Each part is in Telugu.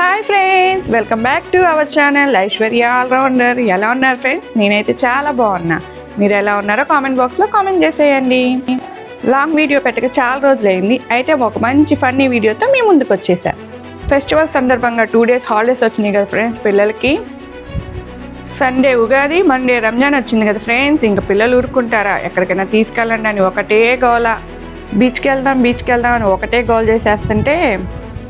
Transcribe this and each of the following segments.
Hi friends welcome back to our channel Aishwarya all rounder ఎలా ఉన్నారు ఫ్రెండ్స్ నేనైతే చాలా బాగున్నా. మీరు ఎలా ఉన్నారో కామెంట్ బాక్స్లో కామెంట్ చేసేయండి. లాంగ్ వీడియో పెట్టక చాలా రోజులైంది. అయితే ఒక మంచి ఫన్నీ వీడియోతో మీ ముందుకు వచ్చేసా. ఫెస్టివల్ సందర్భంగా టూ డేస్ హాలిడేస్ వచ్చినాయి కదా ఫ్రెండ్స్ పిల్లలకి. సండే ఉగాది మండే రంజాన్ వచ్చింది కదా ఫ్రెండ్స్ ఇంకా పిల్లలు ఊరుకుంటారా? ఎక్కడికైనా తీసుకెళ్ళండి అని ఒకటే గోల. బీచ్కి వెళ్దాం బీచ్కి వెళ్దాం అని ఒకటే గోల్ చేసేస్తుంటే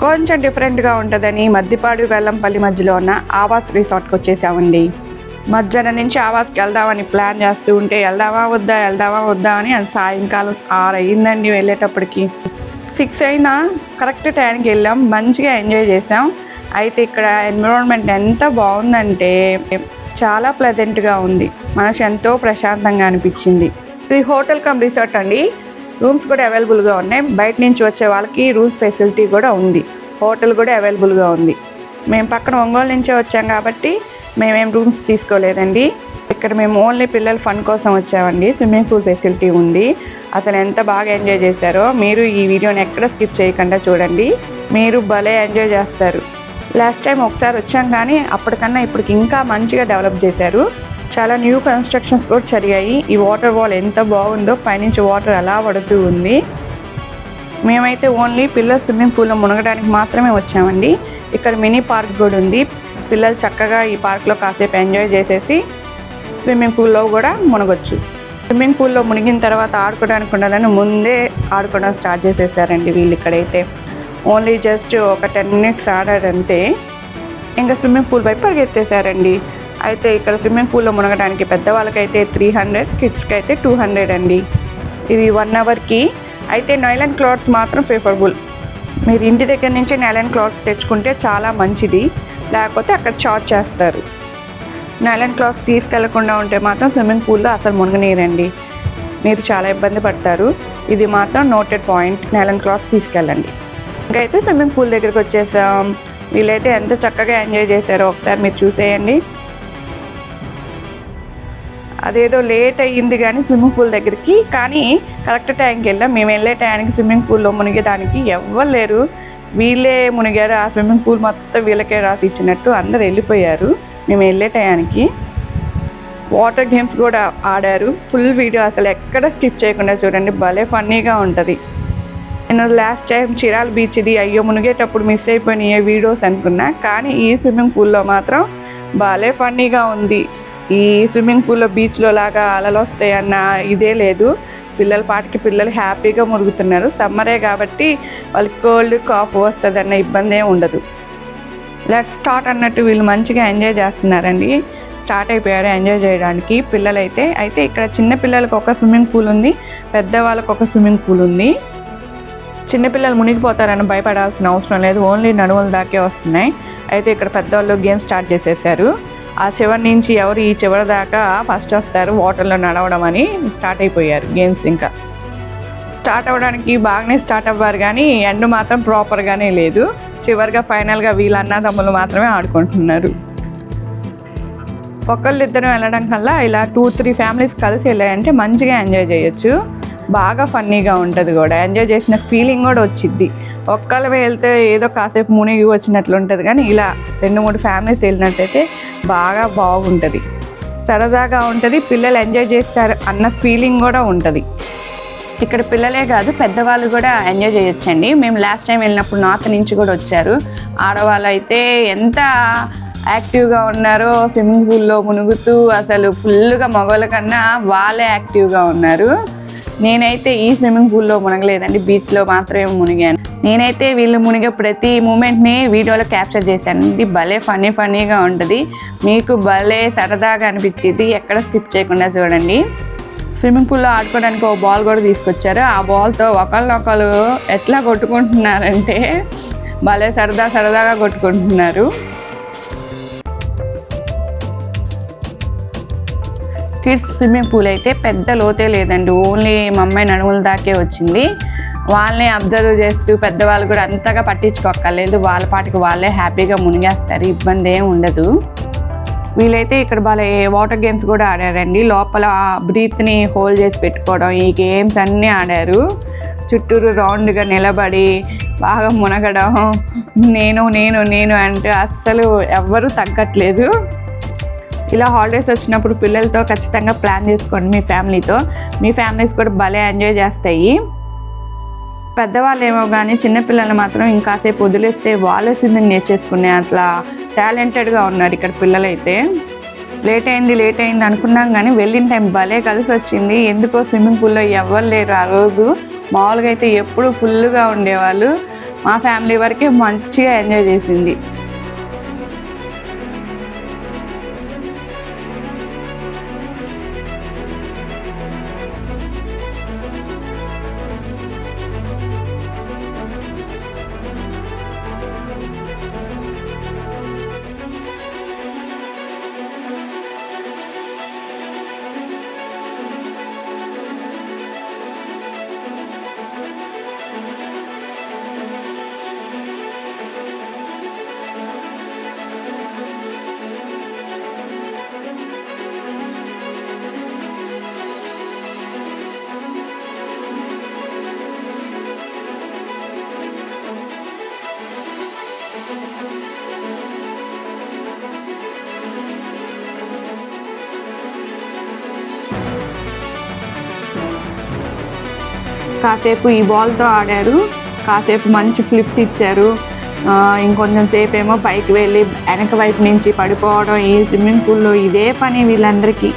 కొంచెం డిఫరెంట్గా ఉంటుందని మద్దిపాడు వెల్లంపల్లి మధ్యలో ఉన్న ఆవాస్ రిసార్ట్కి వచ్చేసామండి. మధ్యాహ్నం నుంచి ఆవాస్కి వెళ్దామని ప్లాన్ చేస్తూ ఉంటే వెళ్దామా వద్దా వెళ్దామా వద్దా అని అది సాయంకాలం ఆరు అయ్యిందండి వెళ్ళేటప్పటికి. సిక్స్ అయినా కరెక్ట్ టైంకి వెళ్ళాం మంచిగా ఎంజాయ్ చేసాం అయితే ఇక్కడ ఎన్విరాన్మెంట్ ఎంత బాగుందంటే చాలా ప్లెజెంట్గా ఉంది. మనసు ఎంతో ప్రశాంతంగా అనిపించింది. ఇది హోటల్ కమ్ రిసార్ట్ అండి. రూమ్స్ కూడా అవైలబుల్గా ఉన్నాయి. బయట నుంచి వచ్చే వాళ్ళకి రూమ్స్ ఫెసిలిటీ కూడా ఉంది. హోటల్ కూడా అవైలబుల్గా ఉంది. మేము పక్కన ఒంగోలు నుంచే వచ్చాం కాబట్టి మేమేం రూమ్స్ తీసుకోలేదండి. ఇక్కడ మేము ఓన్లీ పిల్లల ఫన్ కోసం వచ్చామండి. స్విమ్మింగ్ పూల్ ఫెసిలిటీ ఉంది. అసలు ఎంత బాగా ఎంజాయ్ చేశారో మీరు ఈ వీడియోని ఎక్కడ స్కిప్ చేయకుండా చూడండి. మీరు భలే ఎంజాయ్ చేస్తారు. లాస్ట్ టైం ఒకసారి వచ్చాం కానీ అప్పటికన్నా ఇప్పటికి ఇంకా మంచిగా డెవలప్ చేశారు. చాలా న్యూ కన్స్ట్రక్షన్స్ కూడా జరిగాయి ఈ వాటర్ వాల్ ఎంత బాగుందో పైనుంచి వాటర్ అలా పడుతూ ఉంది. మేమైతే ఓన్లీ పిల్లల స్విమ్మింగ్ పూల్లో మునగడానికి మాత్రమే వచ్చామండి. ఇక్కడ మినీ పార్క్ కూడా ఉంది. పిల్లలు చక్కగా ఈ పార్క్లో కాసేపు ఎంజాయ్ చేసేసి స్విమ్మింగ్ పూల్లో కూడా మునగొచ్చు. స్విమ్మింగ్ పూల్లో మునిగిన తర్వాత ఆడుకోవడానికి ఉండదని ముందే ఆడుకోవడం స్టార్ట్ చేసేసారండి వీళ్ళు ఇక్కడైతే. ఓన్లీ జస్ట్ ఒక టెన్ మినిట్స్ ఆడారంటే ఇంకా స్విమ్మింగ్ పూల్ వైపు పరిగెత్తేసారండి. అయితే ఇక్కడ స్విమ్మింగ్ పూల్లో మునగడానికి పెద్దవాళ్ళకైతే త్రీ హండ్రెడ్ కిడ్స్కి అయితే టూ హండ్రెడ్ అండి. ఇది వన్ అవర్కి అయితే నైలన్ క్లాత్స్ మాత్రం ఫేవరబుల్ మీరు ఇంటి దగ్గర నుంచి నైలన్ క్లాత్స్ తెచ్చుకుంటే చాలా మంచిది. లేకపోతే అక్కడ చార్జ్ చేస్తారు. నైలన్ క్లాత్స్ తీసుకెళ్ళకుండా ఉంటే మాత్రం స్విమ్మింగ్ పూల్లో అసలు మునగనీరండి. మీరు చాలా ఇబ్బంది పడతారు. ఇది మాత్రం నోటెడ్ పాయింట్ నైలన్ క్లాత్ తీసుకెళ్ళండి. ఇంకైతే స్విమ్మింగ్ పూల్ దగ్గరికి వచ్చేసాం వీళ్ళైతే ఎంత చక్కగా ఎంజాయ్ చేశారో ఒకసారి మీరు చూసేయండి. అదేదో లేట్ అయ్యింది కానీ స్విమ్మింగ్ పూల్ దగ్గరికి. కానీ కరెక్ట్ టైంకి వెళ్ళాం. మేము వెళ్ళే టైంకి స్విమ్మింగ్ పూల్లో మునిగేదానికి ఎవ్వరు లేరు. వీళ్ళే మునిగారు. ఆ స్విమ్మింగ్ పూల్ మొత్తం వీళ్ళకే రాసి ఇచ్చినట్టు అందరు వెళ్ళిపోయారు. మేము వెళ్ళే టయానికి వాటర్ గేమ్స్ కూడా ఆడారు. ఫుల్ వీడియో అసలు ఎక్కడ స్కిప్ చేయకుండా చూడండి. భలే ఫన్నీగా ఉంటుంది. నేను లాస్ట్ టైం చిరాల్ బీచ్ది అయ్యో మునిగేటప్పుడు మిస్ అయిపోయినాయి వీడియోస్ అనుకున్నా. కానీ ఈ స్విమ్మింగ్ పూల్లో మాత్రం భలే ఫన్నీగా ఉంది. ఈ స్విమ్మింగ్ పూల్లో బీచ్లో లాగా అలలు వస్తాయన్న ఇదే లేదు. పిల్లల పాటికి పిల్లలు హ్యాపీగా మురుగుతున్నారు. సమ్మరే కాబట్టి వాళ్ళకి కోల్డ్ కాఫ్ వస్తుంది అన్న ఇబ్బంది ఏమి ఉండదు. లెట్ స్టార్ట్ అన్నట్టు వీళ్ళు మంచిగా ఎంజాయ్ చేస్తున్నారండి. స్టార్ట్ అయిపోయారు ఎంజాయ్ చేయడానికి పిల్లలైతే. అయితే ఇక్కడ చిన్న పిల్లలకు ఒక స్విమ్మింగ్ పూల్ ఉంది. పెద్దవాళ్ళకు ఒక స్విమ్మింగ్ పూల్ ఉంది. చిన్నపిల్లలు మునిగిపోతారని భయపడాల్సిన అవసరం లేదు. ఓన్లీ నడుముల దాకే వస్తున్నాయి. అయితే ఇక్కడ పెద్దవాళ్ళు గేమ్ స్టార్ట్ చేసేసారు. ఆ చివరి నుంచి ఎవరు ఈ చివరి దాకా ఫస్ట్ వస్తారు వాటర్లో నడవడం అని స్టార్ట్ అయిపోయారు గేమ్స్ ఇంకా. స్టార్ట్ అవ్వడానికి బాగానే స్టార్ట్ అవ్వారు కానీ ఎండ్ మాత్రం ప్రాపర్గానే లేదు. చివరిగా ఫైనల్గా వీళ్ళ అన్నదమ్ములు మాత్రమే ఆడుకుంటున్నారు. ఒకళ్ళిద్దరు వెళ్ళడం కల్లా ఇలా టూ త్రీ ఫ్యామిలీస్ కలిసి వెళ్ళాయంటే మంచిగా ఎంజాయ్ చేయొచ్చు. బాగా ఫన్నీగా ఉంటుంది కూడా. ఎంజాయ్ చేసిన ఫీలింగ్ కూడా వచ్చిద్ది. ఒక్కళ్ళు వెళ్తే ఏదో కాసేపు మునిగి వచ్చినట్లు ఉంటుంది కానీ ఇలా రెండు మూడు ఫ్యామిలీస్ వెళ్ళినట్టయితే బాగా బాగుంటుంది. సరదాగా ఉంటుంది. పిల్లలు ఎంజాయ్ చేస్తారు అన్న ఫీలింగ్ కూడా ఉంటుంది. ఇక్కడ పిల్లలే కాదు పెద్దవాళ్ళు కూడా ఎంజాయ్ చేయొచ్చండి. మేము లాస్ట్ టైం వెళ్ళినప్పుడు నార్త్ నుంచి కూడా వచ్చారు. ఆడవాళ్ళు అయితే ఎంత యాక్టివ్గా ఉన్నారో స్విమ్మింగ్ పూల్లో మునుగుతూ అసలు ఫుల్గా మగవాళ్ళ కన్నా వాళ్ళే యాక్టివ్గా ఉన్నారు. నేనైతే ఈ స్విమ్మింగ్ పూల్లో మునగలేదండి బీచ్లో మాత్రమే మునిగాను. నేనైతే వీళ్ళు మునిగే ప్రతి మూమెంట్ని వీడియోలో క్యాప్చర్ చేశాను. ఇది భలే ఫన్నీ ఫన్నీగా ఉంటుంది. మీకు భలే సరదాగా అనిపించింది. ఎక్కడ స్కిప్ చేయకుండా చూడండి. స్విమ్మింగ్ పూల్లో ఆడుకోవడానికి ఒక బాల్ కూడా తీసుకొచ్చారు. ఆ బాల్తో ఒకళ్ళొకళ్ళు ఎట్లా కొట్టుకుంటున్నారంటే భలే సరదా సరదాగా కొట్టుకుంటున్నారు. కిడ్స్ స్విమ్మింగ్ పూల్ అయితే పెద్ద లోతే లేదండి. ఓన్లీ మా అమ్మాయి నడుముల దాకే వచ్చింది. వాళ్ళని అబ్జర్వ్ చేస్తూ పెద్దవాళ్ళు కూడా అంతగా పట్టించుకోక్కర్లేదు. వాళ్ళ పాటికి వాళ్ళే హ్యాపీగా మునిగేస్తారు. ఇబ్బంది ఏం ఉండదు. వీళ్ళైతే ఇక్కడ భలే వాటర్ గేమ్స్ కూడా ఆడారండి. లోపల బ్రీత్ని హోల్డ్ చేసి పెట్టుకోవడం ఈ గేమ్స్ అన్నీ ఆడారు. చుట్టూరు రౌండ్గా నిలబడి బాగా మునగడం నేను నేను నేను అంటే అస్సలు ఎవ్వరూ తగ్గట్లేదు. ఇలా హాలిడేస్ వచ్చినప్పుడు పిల్లలతో ఖచ్చితంగా ప్లాన్ చేసుకోండి మీ ఫ్యామిలీతో. మీ ఫ్యామిలీస్ కూడా భలే ఎంజాయ్ చేస్తాయి. పెద్దవాళ్ళు ఏమో కానీ చిన్నపిల్లలు మాత్రం ఇంకాసేపు వదిలేస్తే వాళ్ళే స్విమ్మింగ్ నేర్చేసుకునే అట్లా టాలెంటెడ్గా ఉన్నారు ఇక్కడ పిల్లలైతే. లేట్ అయింది లేట్ అయింది అనుకున్నాం కానీ వెళ్ళిన టైం భలే కలిసి వచ్చింది. ఎందుకో స్విమ్మింగ్ పూల్లో ఎవ్వరు లేరు ఆ రోజు. మామూలుగా అయితే ఎప్పుడు ఫుల్గా ఉండేవాళ్ళు. మా ఫ్యామిలీ వరకే మంచిగా ఎంజాయ్ చేసింది. కాసేపు ఈ బాల్తో ఆడారు. కాసేపు మంచి ఫ్లిప్స్ ఇచ్చారు. ఇంకొంచెం సేపు ఏమో పైకి వెళ్ళి వెనక వైపు నుంచి పడిపోవడం ఈ స్విమ్మింగ్ పూల్లో ఇదే పని వీళ్ళందరికీ.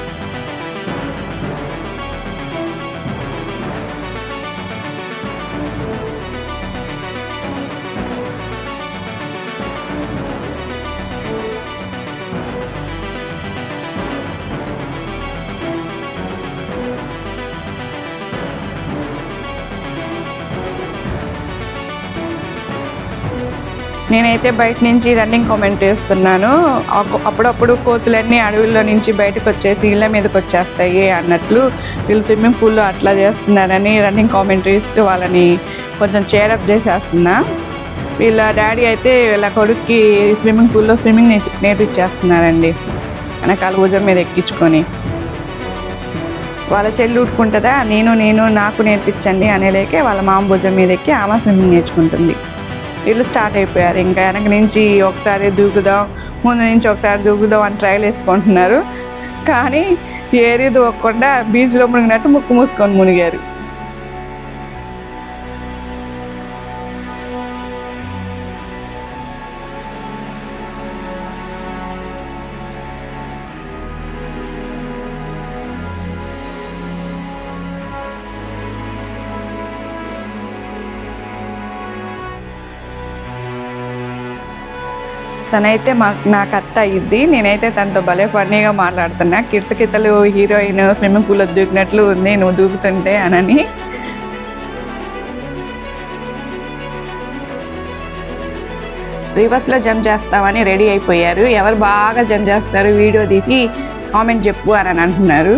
నేనైతే బయట నుంచి రన్నింగ్ కామెంట్ చేస్తున్నాను. అప్పు- అప్పుడప్పుడు కోతులన్నీ అడవుల్లో నుంచి బయటకు వచ్చేసి ఇళ్ళ మీదకి వచ్చేస్తాయి అన్నట్లు వీళ్ళు స్విమ్మింగ్ పూల్లో అట్లా చేస్తున్నారని రన్నింగ్ కామెంటరీ ఇస్తూ వాళ్ళని కొంచెం చేరప్ చేసేస్తున్నా. వీళ్ళ డాడీ అయితే వీళ్ళ కొడుక్కి స్విమ్మింగ్ పూల్లో స్విమ్మింగ్ నేర్పి నేర్పించేస్తున్నారండి. వెనకాల భుజం మీద ఎక్కించుకొని. వాళ్ళ చెల్లి ఉట్టుకుంటుందా నేను నేను నాకు నేర్పించండి అనేలేకే వాళ్ళ మామ భుజం మీద ఎక్కి ఆమె స్విమ్మింగ్ నేర్చుకుంటుంది. వీళ్ళు స్టార్ట్ అయిపోయారు. ఇంకా వెనక నుంచి ఒకసారి దూకుదాం ముందు నుంచి ఒకసారి దూకుదాం అని ట్రయల్ వేసుకుంటున్నారు. కానీ ఏది దూకకుండా బీచ్లో మునిగినట్టు ముక్కు మూసుకొని మునిగారు. తనైతే మా నాకు అత్త అయ్యిద్ది నేనైతే తనతో భలే ఫన్నీగా మాట్లాడుతున్నా. కితకితలు హీరోయిన్ స్విమ్మింగ్ పూల్లో దూకినట్లు ఉంది. నువ్వు దూకుతుంటే అనని. రివర్స్లో జంప్ చేస్తామని రెడీ అయిపోయారు. ఎవరు బాగా జంప్ చేస్తారు వీడియో తీసి కామెంట్ చెప్పు అని అంటున్నారు.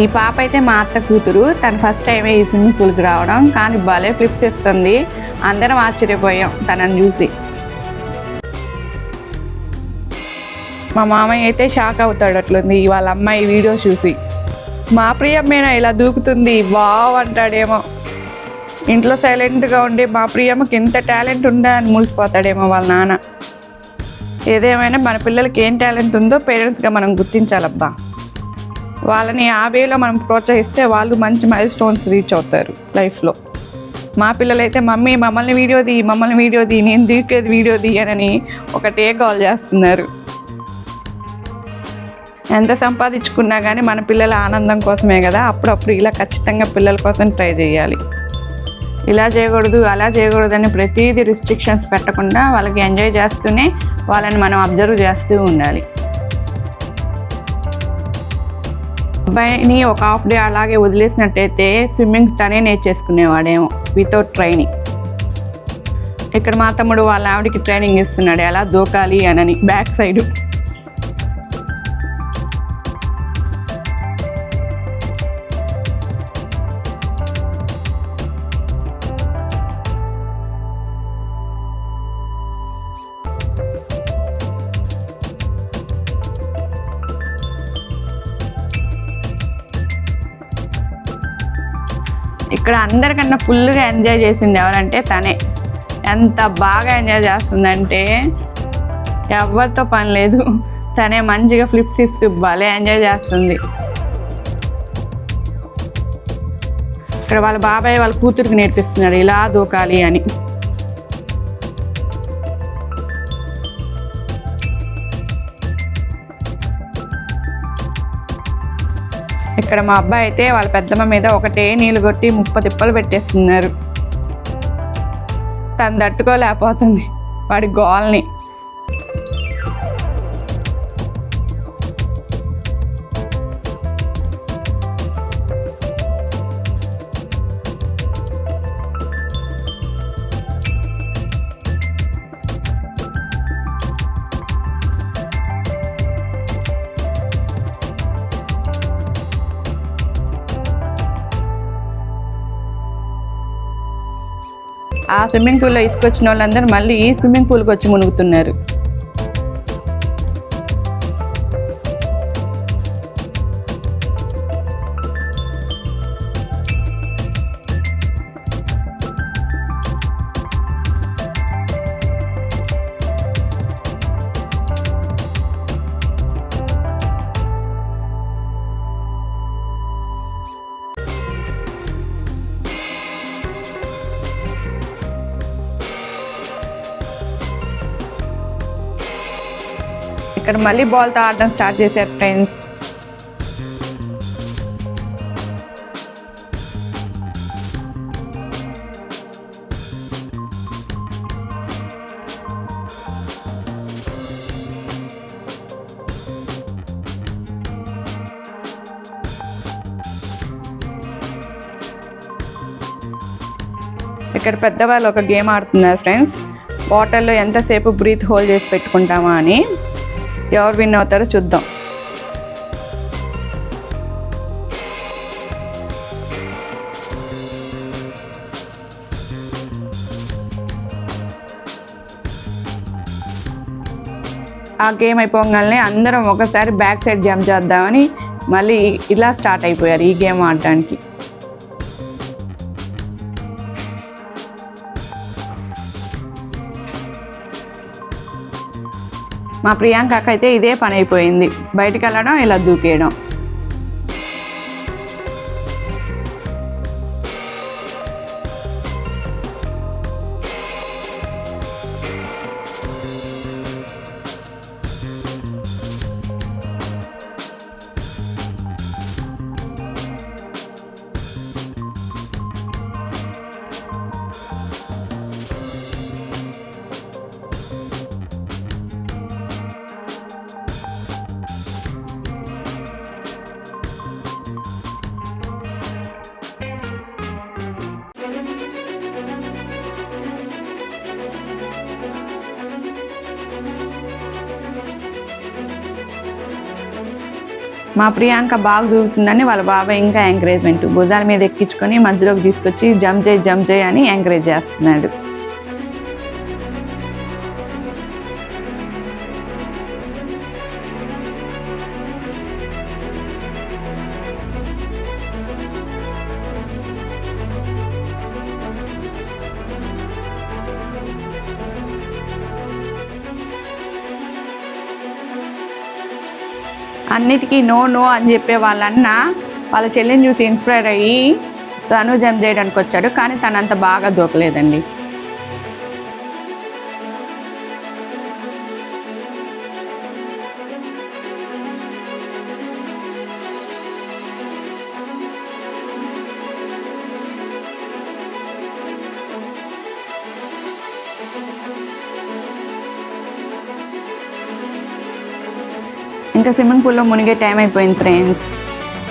ఈ పాప అయితే మా అత్త కూతురు. తను ఫస్ట్ టైమే ఈ స్విమ్మింగ్ పూల్కి రావడం. కానీ భలే ఫ్లిప్స్ ఇస్తుంది అందరం ఆశ్చర్యపోయాం తనని చూసి. మా మామయ్య అయితే షాక్ అవుతాడు అట్లుంది. వాళ్ళ అమ్మాయి వీడియో చూసి. మా ప్రియమ్మేనా ఇలా దూకుతుంది? వావ్ అంటాడేమో. ఇంట్లో సైలెంట్గా ఉండి మా ప్రియమ్మకి ఇంత టాలెంట్ ఉందా అని మురిసిపోతాడేమో వాళ్ళ నాన్న. ఏదేమైనా మన పిల్లలకి ఏం టాలెంట్ ఉందో పేరెంట్స్గా మనం గుర్తించాలబ్బా. వాళ్ళని ఆ వేలో మనం ప్రోత్సహిస్తే వాళ్ళు మంచి మైల్ స్టోన్స్ రీచ్ అవుతారు లైఫ్లో మా పిల్లలైతే మమ్మీ మమ్మల్ని వీడియో తీ మమ్మల్ని వీడియో తీ నేను దూకేది వీడియో ఒక ఒకటే కాల్ చేస్తున్నారు. ఎంత సంపాదించుకున్నా కానీ మన పిల్లల ఆనందం కోసమే కదా అప్పుడప్పుడు ఇలా ఖచ్చితంగా పిల్లల కోసం ట్రై చేయాలి. ఇలా చేయకూడదు అలా చేయకూడదు అని ప్రతిదీ రిస్ట్రిక్షన్స్ పెట్టకుండా వాళ్ళకి ఎంజాయ్ చేస్తూనే వాళ్ళని మనం అబ్జర్వ్ చేస్తూ ఉండాలి. అబ్బాయిని ఒక హాఫ్ డే అలాగే వదిలేసినట్టయితే స్విమ్మింగ్ తనే నేర్చేసుకునేవాడేమో వితౌట్ ట్రైనింగ్. ఇక్కడ మా తమ్ముడు వాళ్ళ ఆవిడకి ట్రైనింగ్ ఇస్తున్నాడు ఎలా దూకాలి అనని బ్యాక్ సైడ్. ఇక్కడ అందరికన్నా ఫుల్గా ఎంజాయ్ చేసింది ఎవరంటే తనే. ఎంత బాగా ఎంజాయ్ చేస్తుందంటే ఎవరితో పని లేదు. తనే మంచిగా ఫ్లిప్స్ ఇస్తూ భలే ఎంజాయ్ చేస్తుంది. ఇక్కడ వాళ్ళ బాబాయ్ వాళ్ళ కూతురికి నేర్పిస్తున్నాడు ఇలా దూకాలి అని. ఇక్కడ మా అబ్బాయి అయితే వాళ్ళ పెద్దమ్మ మీద ఒకటే నీళ్ళు కొట్టి ముప్ప తిప్పలు పెట్టేస్తున్నారు. తను తట్టుకోలేకపోతుంది. వాడి గోల్ని. ఆ స్విమ్మింగ్ పూల్లో ఇసుకొచ్చిన వాళ్ళందరూ మళ్ళీ ఈ స్విమ్మింగ్ పూల్కి వచ్చి మునుగుతున్నారు. ఇక్కడ మళ్ళీ బాల్తో ఆడడం స్టార్ట్ చేశారు ఫ్రెండ్స్ ఇక్కడ పెద్దవాళ్ళు ఒక గేమ్ ఆడుతున్నారు ఫ్రెండ్స్ వాటర్లో ఎంతసేపు బ్రీత్ హోల్డ్ చేసి పెట్టుకుంటామా అని. ఎవరు విన్ అవుతారో చూద్దాం. ఆ గేమ్ అయిపోగానే అందరం ఒకసారి బ్యాక్ సైడ్ జంప్ చేద్దామని మళ్ళీ ఇలా స్టార్ట్ అయిపోయారు ఈ గేమ్ ఆడటానికి. మా ప్రియాంకకైతే ఇదే పని అయిపోయింది బయటకు వెళ్ళడం ఇలా దూకేయడం. మా ప్రియాంక బాగా దూకుతుందని వాళ్ళ బాబాయ్ ఇంకా ఎంకరేజ్మెంట్ భుజాల మీద ఎక్కించుకొని మధ్యలోకి తీసుకొచ్చి జంప్ చేయి జంప్ చేయి అని ఎంకరేజ్ చేస్తున్నాడు. అన్నిటికీ నో నో అని చెప్పే వాళ్ళన్న వాళ్ళ చెల్లిని చూసి ఇన్స్పైర్ అయ్యి తను జంప్ చేయడానికి వచ్చాడు కానీ తనంత బాగా దూకలేదండి ఇంకా స్విమ్మింగ్ పూల్లో మునిగే టైం అయిపోయింది ఫ్రెండ్స్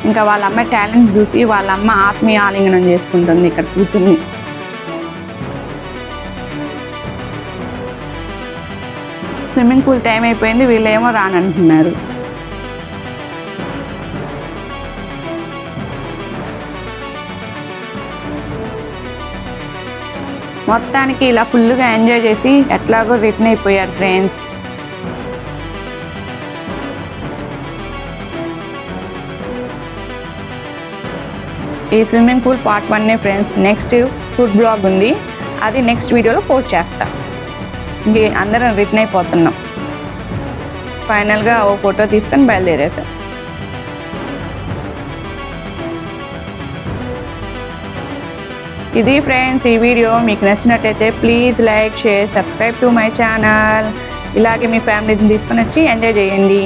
ఇంకా వాళ్ళ అమ్మ టాలెంట్ చూసి వాళ్ళ అమ్మ ఆత్మీయ ఆలింగనం చేసుకుంటుంది ఇక్కడ కూర్చుని. స్విమ్మింగ్ పూల్ టైం అయిపోయింది వీళ్ళేమో రానంటున్నారు. మొత్తానికి ఇలా ఫుల్గా ఎంజాయ్ చేసి ఎట్లాగో రిటర్న్ అయిపోయారు ఫ్రెండ్స్ ఈ స్విమ్మింగ్ పూల్ పార్ట్ వన్నే ఫ్రెండ్స్. నెక్స్ట్ ఫుడ్ బ్లాగ్ ఉంది. అది నెక్స్ట్ వీడియోలో పోస్ట్ చేస్తా. ఇంకే అందరం రిటర్న్ అయిపోతున్నాం. ఫైనల్గా ఓ ఫోటో తీసుకొని బయలుదేరేసాం. ఇది ఫ్రెండ్స్ ఈ వీడియో. మీకు నచ్చినట్టయితే please like share subscribe to my channel. ఇలాగే మీ ఫ్యామిలీని తీసుకొని వచ్చి ఎంజాయ్ చేయండి.